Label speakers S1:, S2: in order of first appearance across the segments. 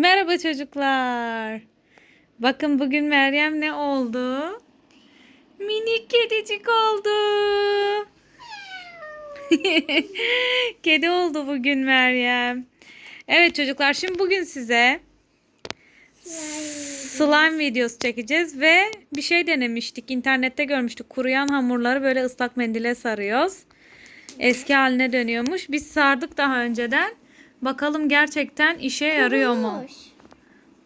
S1: Merhaba çocuklar. Bakın bugün Meryem ne oldu? Minik kedicik oldu. Kedi oldu bugün Meryem. Evet çocuklar şimdi bugün size slime videosu çekeceğiz ve bir şey denemiştik. İnternette görmüştük. Kuruyan hamurları böyle ıslak mendile sarıyoruz. Eski haline dönüyormuş. Biz sardık daha önceden. Bakalım gerçekten işe yarıyor mu?
S2: Kurumuş.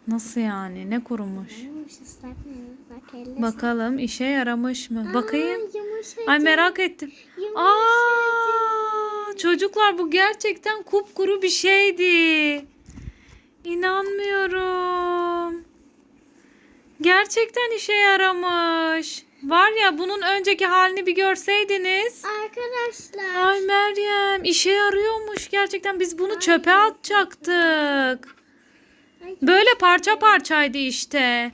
S1: Nasıl yani? Ne kurumuş?
S2: Kurumuş ıslak mı? Bak elle.
S1: Bakalım işe yaramış mı? Bakayım.
S2: Aa, yumuşacık.
S1: Ay merak ettim. Aa! Çocuklar bu gerçekten kupkuru bir şeydi. İnanmıyorum. Gerçekten işe yaramış. Var ya bunun önceki halini bir görseydiniz.
S2: Arkadaşlar.
S1: Ay Meryem işe yarıyormuş gerçekten. Biz bunu çöpe atacaktık.
S2: Ay,
S1: Böyle parça parçaydı işte.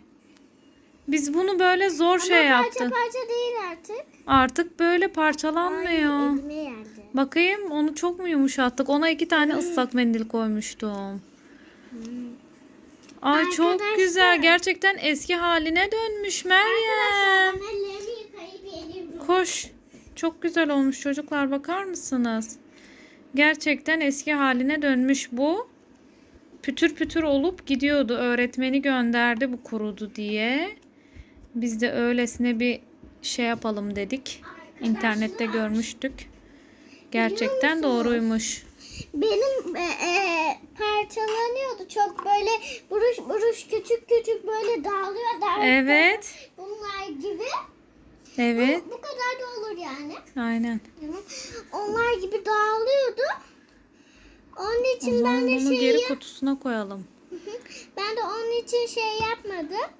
S1: Biz bunu böyle zor şey
S2: Ama
S1: yaptık.
S2: parça parça değil artık.
S1: Artık böyle parçalanmıyor.
S2: Elime geldi.
S1: Bakayım onu çok mu yumuşattık? Ona iki tane ıslak mendil koymuştum. Ay çok
S2: Arkadaşlar.
S1: güzel. Gerçekten eski haline dönmüş Meryem.
S2: Ben geliyorum.
S1: Koş. Çok güzel olmuş çocuklar bakar mısınız? Gerçekten eski haline dönmüş bu. Pütür pütür olup gidiyordu. Öğretmeni gönderdi bu kurudu diye. Biz de öylesine bir şey yapalım dedik. İnternette görmüştük. Gerçekten doğruymuş.
S2: Benim e, e, parçalanıyordu çok böyle buruş buruş küçük küçük böyle dağılıyor.
S1: Evet.
S2: Bunlar gibi.
S1: Evet.
S2: Bu kadar da olur yani.
S1: Aynen.
S2: Onlar gibi dağılıyordu. Onun
S1: O
S2: için
S1: zaman
S2: ben de
S1: bunu
S2: şey
S1: geri kutusuna koyalım.
S2: ben de onun için şey yapmadım.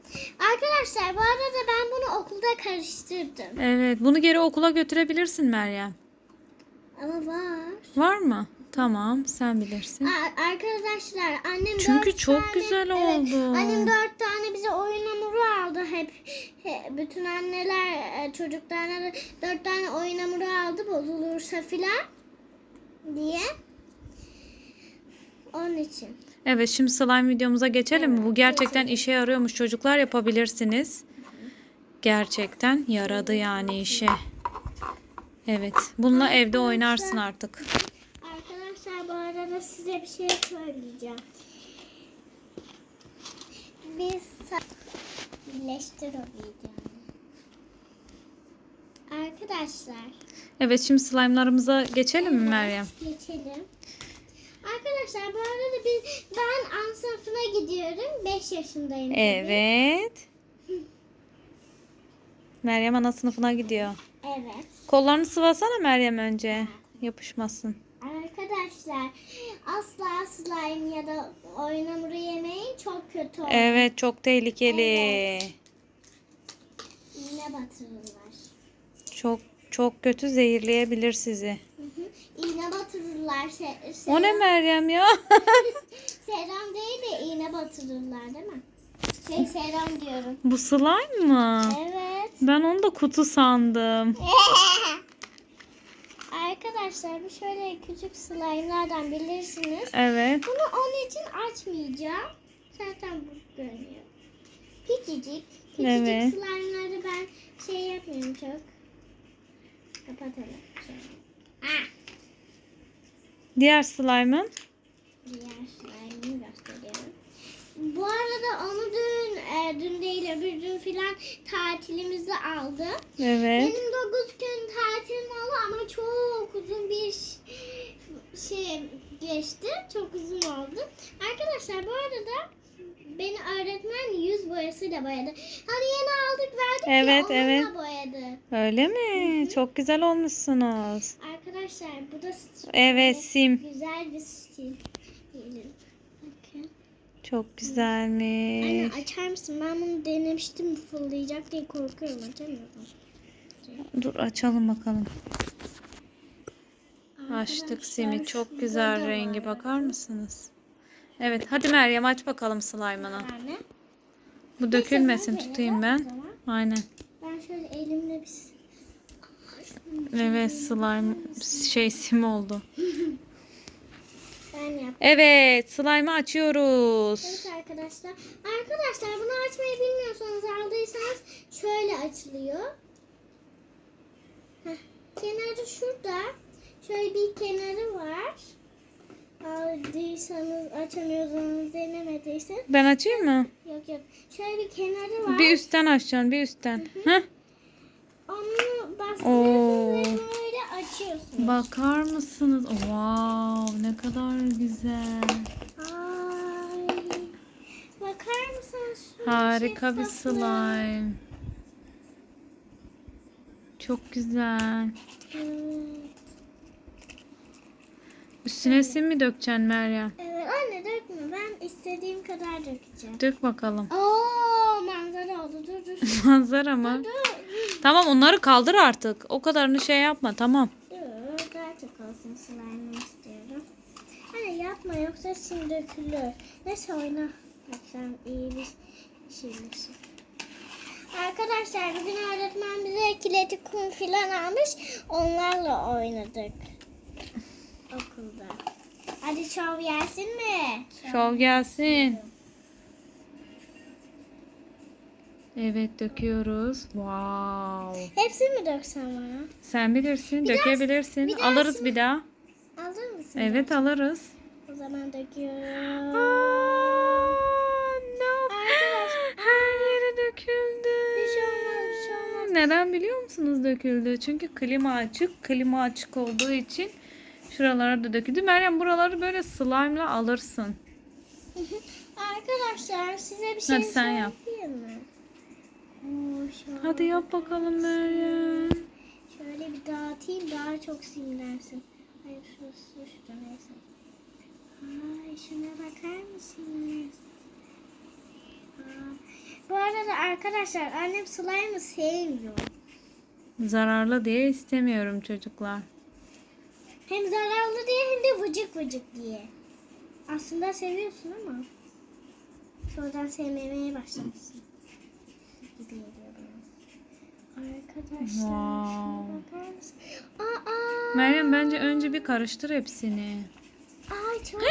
S2: Arkadaşlar bu arada ben bunu okulda karıştırdım.
S1: Evet. Bunu geri okula götürebilirsin Meryem.
S2: Ama var.
S1: Var mı? Tamam. Sen bilirsin.
S2: Arkadaşlar annem
S1: Çünkü
S2: dört
S1: çok
S2: tane-
S1: güzel
S2: Evet,
S1: oldu.
S2: annem dört tane bize oyun hamuru aldı hep. He- bütün anneler e, çocuklarına da dört tane oyun hamuru aldı bozulursa filan diye. Onun için.
S1: Evet şimdi slime videomuza geçelim mi? Bu gerçekten işe yarıyormuş. Çocuklar yapabilirsiniz. Gerçekten yaradı yani işe. Evet. Bununla evde oynarsın artık.
S2: Size bir şey söyleyeceğim. Biz birleştir o videoyu. Arkadaşlar.
S1: Evet şimdi slime'larımıza geçelim mi Meryem?
S2: Geçelim. Arkadaşlar bu arada biz, ben an sınıfına gidiyorum. 5 yaşındayım.
S1: Evet. Meryem ana sınıfına gidiyor.
S2: Evet.
S1: Kollarını sıvasana Meryem önce. Yapışmasın.
S2: Arkadaşlar asla slime ya da oyun hamuru yemeyin çok kötü olur.
S1: Evet çok tehlikeli.
S2: Evet. İğne batırırlar.
S1: Çok çok kötü zehirleyebilir sizi.
S2: Hı hı. İğne batırırlar. Se
S1: O ne Meryem ya?
S2: serum değil de iğne batırırlar değil mi? Şey serum diyorum.
S1: Bu slime mı?
S2: Evet.
S1: Ben onu da kutu sandım.
S2: Arkadaşlar bu şöyle küçük slime'lardan bilirsiniz.
S1: Evet.
S2: Bunu onun için açmayacağım. Zaten bu görünüyor. Küçücük. Küçücük
S1: Evet.
S2: slime'ları ben şey yapmıyorum çok. Kapatalım. Şöyle. Ah,
S1: Diğer slime'ın?
S2: diğer slime'ını gösteriyorum. Bu arada onu dün, e, dün değil öbür dün filan tatilimizde aldı.
S1: Evet.
S2: Benim 9 gün tatilim oldu ama çok uzun bir şey geçti. Çok uzun oldu. Arkadaşlar bu arada beni öğretmen yüz boyasıyla boyadı. Hani yeni aldık verdik
S1: Evet,
S2: ya
S1: evet.
S2: boyadı.
S1: Öyle mi? Çok güzel olmuşsunuz.
S2: Arkadaşlar bu da
S1: Evet sim.
S2: güzel bir stil. Bakın.
S1: Çok
S2: Anne
S1: güzelmiş.
S2: açar mısın? Ben bunu denemiştim fırlayacak diye korkuyorum açamıyorum.
S1: Dur açalım bakalım. Açtık simi. Çok
S2: burada
S1: güzel
S2: da
S1: rengi bakar mısınız? Evet hadi Meryem aç bakalım slime'ını. Bu dökülmesin tutayım ben. Aynen.
S2: Ben şöyle elimle bir...
S1: Evet slime şey sim oldu.
S2: Ben yaptım.
S1: Evet slime'ı açıyoruz.
S2: Evet arkadaşlar. Arkadaşlar bunu açmayı bilmiyorsanız aldıysanız şöyle açılıyor. Heh, kenarı şurada. Şöyle bir kenarı var. Aldıysanız açamıyorsanız denemediyseniz.
S1: Ben açayım mı?
S2: Yok yok. Şöyle bir kenarı var.
S1: Bir üstten açacaksın bir üstten. Heh.
S2: Onu
S1: Oo.
S2: bastırıyorsunuz ve böyle açıyorsunuz.
S1: Bakar mısınız? Wow ne kadar güzel.
S2: Ay. Bakar mısınız?
S1: Harika bir slime. Çok güzel.
S2: Evet.
S1: Üstüne sim mi dökeceksin Meryem?
S2: Evet anne dökme. Ben istediğim kadar dökeceğim.
S1: Dök bakalım.
S2: Oo manzara oldu. Dur dur.
S1: Manzara mı?
S2: Dur.
S1: Tamam onları kaldır artık. O kadarını şey yapma tamam.
S2: Dur. Daha çok olsun slime istiyorum. Anne yapma yoksa şimdi dökülür. Neyse oyna. Baksan iyi bir şeymiş. Arkadaşlar bugün öğretmen bize kinetik kum filan almış. Onlarla oynadık. Okulda. Hadi şov gelsin mi?
S1: Şov gelsin. Evet döküyoruz. Wow.
S2: Hepsini mi döksem bana?
S1: Sen bilirsin,
S2: Bir daha-
S1: dökebilirsin.
S2: bir daha-
S1: alırız bir daha.
S2: Alır mısın?
S1: Evet alırız.
S2: O zaman döküyorum.
S1: Aa, Neden biliyor musunuz döküldü? Çünkü klima açık. Klima açık olduğu için şuralara da döküldü. Meryem buraları böyle slime'la alırsın.
S2: Arkadaşlar size bir şey
S1: Hadi sen yap.
S2: mi? Oo.
S1: Hadi yap bakalım Meryem.
S2: Şöyle bir dağıtayım daha çok simlersin. Hayır şurası şurada neyse. Ay şuna bakar mısınız? Aa, Bu arada arkadaşlar annem slime'ı sevmiyor.
S1: Zararlı diye istemiyorum çocuklar.
S2: Hem zararlı diye hem de vıcık vıcık diye. Aslında seviyorsun ama sonradan sevmemeye başlamışsın. Gibi geliyor bana. Arkadaşlar şuna
S1: Wow.
S2: bakar mısın? Aa,
S1: Meryem bence önce bir karıştır hepsini.
S2: Ay çok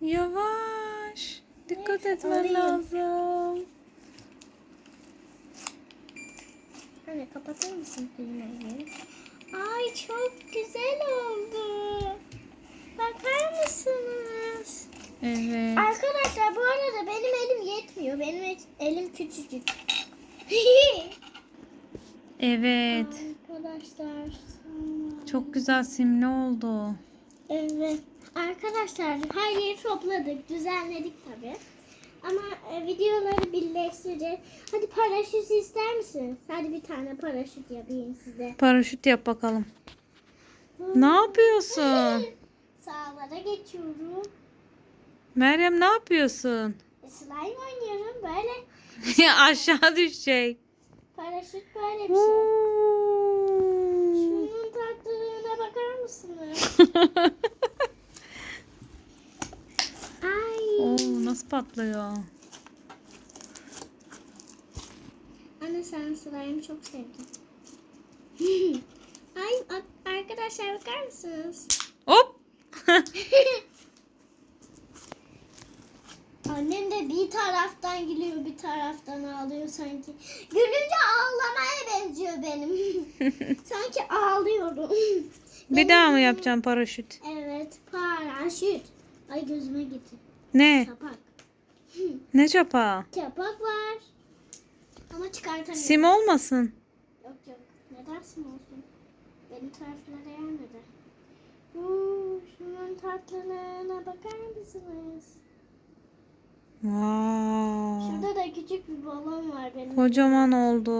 S1: Yavaş. Dikkat
S2: Neyse,
S1: etmen lazım.
S2: Anne kapatır mısın filmleri? Ay çok güzel oldu. Bakar mısınız?
S1: Evet.
S2: Arkadaşlar bu arada benim elim yetmiyor. Benim elim küçücük.
S1: Evet.
S2: Arkadaşlar.
S1: Çok güzel simli oldu.
S2: Evet. Arkadaşlar her yeri topladık. Düzenledik tabi. Ama e, videoları birleştireceğiz. Hadi paraşüt ister misiniz? Hadi bir tane paraşüt yapayım size.
S1: Paraşüt yap bakalım. Ne yapıyorsun?
S2: Sağlara geçiyorum.
S1: Meryem ne yapıyorsun?
S2: E, slime oynuyorum. Böyle
S1: Aşağı düşecek.
S2: paraşüt böyle bir şey. Şunun tatlılığına bakar mısınız? Ay.
S1: Oo, nasıl patlıyor?
S2: Anne sen slime'ı çok sevdin. Ay arkadaşlar bakar mısınız?
S1: Hop.
S2: Annem de bir taraftan gülüyor bir taraftan ağlıyor sanki. Gülünce ağlamaya benziyor benim. sanki ağlıyorum.
S1: Bir daha mı yapacağım paraşüt?
S2: Evet paraşüt. Ay gözüme gitti.
S1: Ne?
S2: Çapak.
S1: Ne çapa?
S2: Çapak var. Ama çıkartamıyorum.
S1: Sim olmasın.
S2: Yok yok. Ne dersin olsun. Benim taraflara gelmedi. Oo, şunun tatlılığına bakar mısınız?
S1: Wow.
S2: Şurada da küçük bir balon var benim.
S1: Kocaman oldu.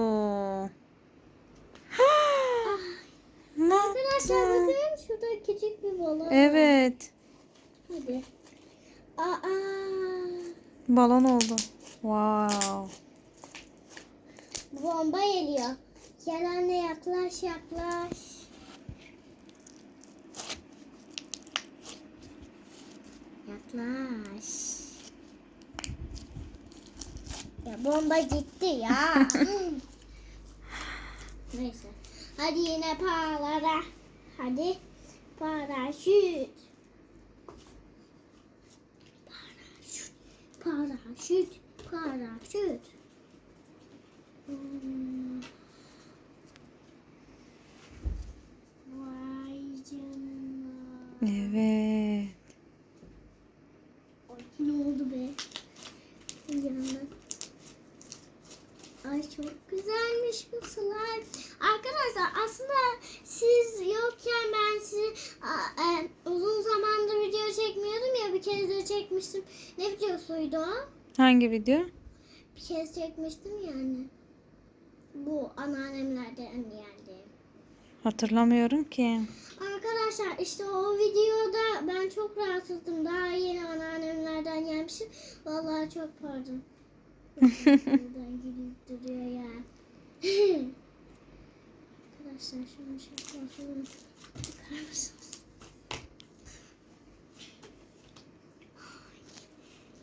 S1: ne
S2: Arkadaşlar
S1: yaptın?
S2: bakın şurada küçük bir balon var.
S1: Evet.
S2: Hadi. Aa.
S1: Balon oldu. Wow.
S2: Bomba geliyor. Gel anne yaklaş yaklaş. Yaklaş. Ya bomba gitti ya. Neyse. Hadi yine paralara. Hadi paraşüt. Paraşüt. Paraşüt. Hmm. Vay canına.
S1: Evet.
S2: Ay, ne oldu be? Yanına. Ay çok güzelmiş bu slime. Arkadaşlar aslında siz yokken ben sizi a, e, uzun zamandır video çekmiyordum ya bir kez de çekmiştim. Ne videosuydu o?
S1: Hangi video?
S2: Bir kez çekmiştim yani. Bu anneannemlerden yani.
S1: Hatırlamıyorum ki.
S2: Arkadaşlar işte o videoda ben çok rahatsızdım. Daha yeni anneannemlerden gelmişim. Vallahi çok pardon. Buradan gidip duruyor ya. Arkadaşlar şunu şöyle bakar mısınız?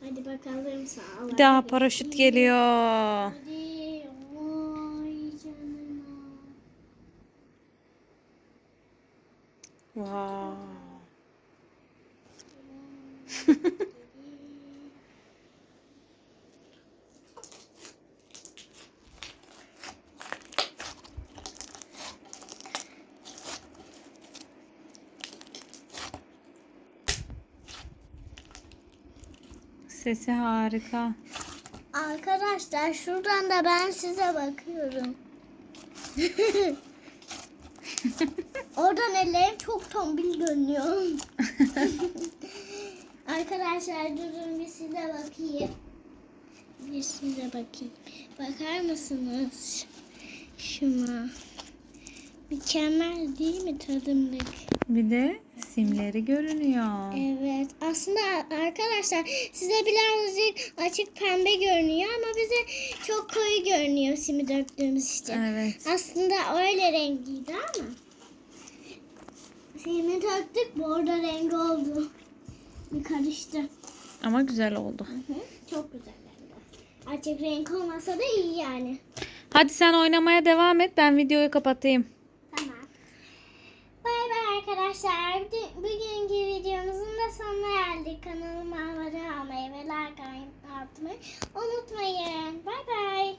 S2: Hadi bakalım sağ ol.
S1: Bir daha paraşüt geliyor.
S2: Hadi. Vay canına.
S1: Wow. Sesi harika.
S2: Arkadaşlar şuradan da ben size bakıyorum. Oradan ellerim çok tombil görünüyor. Arkadaşlar durun bir size bakayım. Bir size bakayım. Bakar mısınız? Şuna. Mükemmel değil mi tadımlık?
S1: Bir de simleri görünüyor.
S2: Evet. Aslında arkadaşlar size birazcık açık pembe görünüyor ama bize çok koyu görünüyor simi döktüğümüz için.
S1: Evet.
S2: Aslında öyle rengiydi ama. Simi döktük bordo rengi oldu. Bir karıştı.
S1: Ama güzel oldu.
S2: Hı, Çok güzel rengi. Açık renk olmasa da iyi yani.
S1: Hadi sen oynamaya devam et. Ben videoyu kapatayım.
S2: Arkadaşlar. Bugün- Bugünkü videomuzun da sonuna geldik. Kanalıma abone olmayı ve like atmayı unutmayın. Bay bay.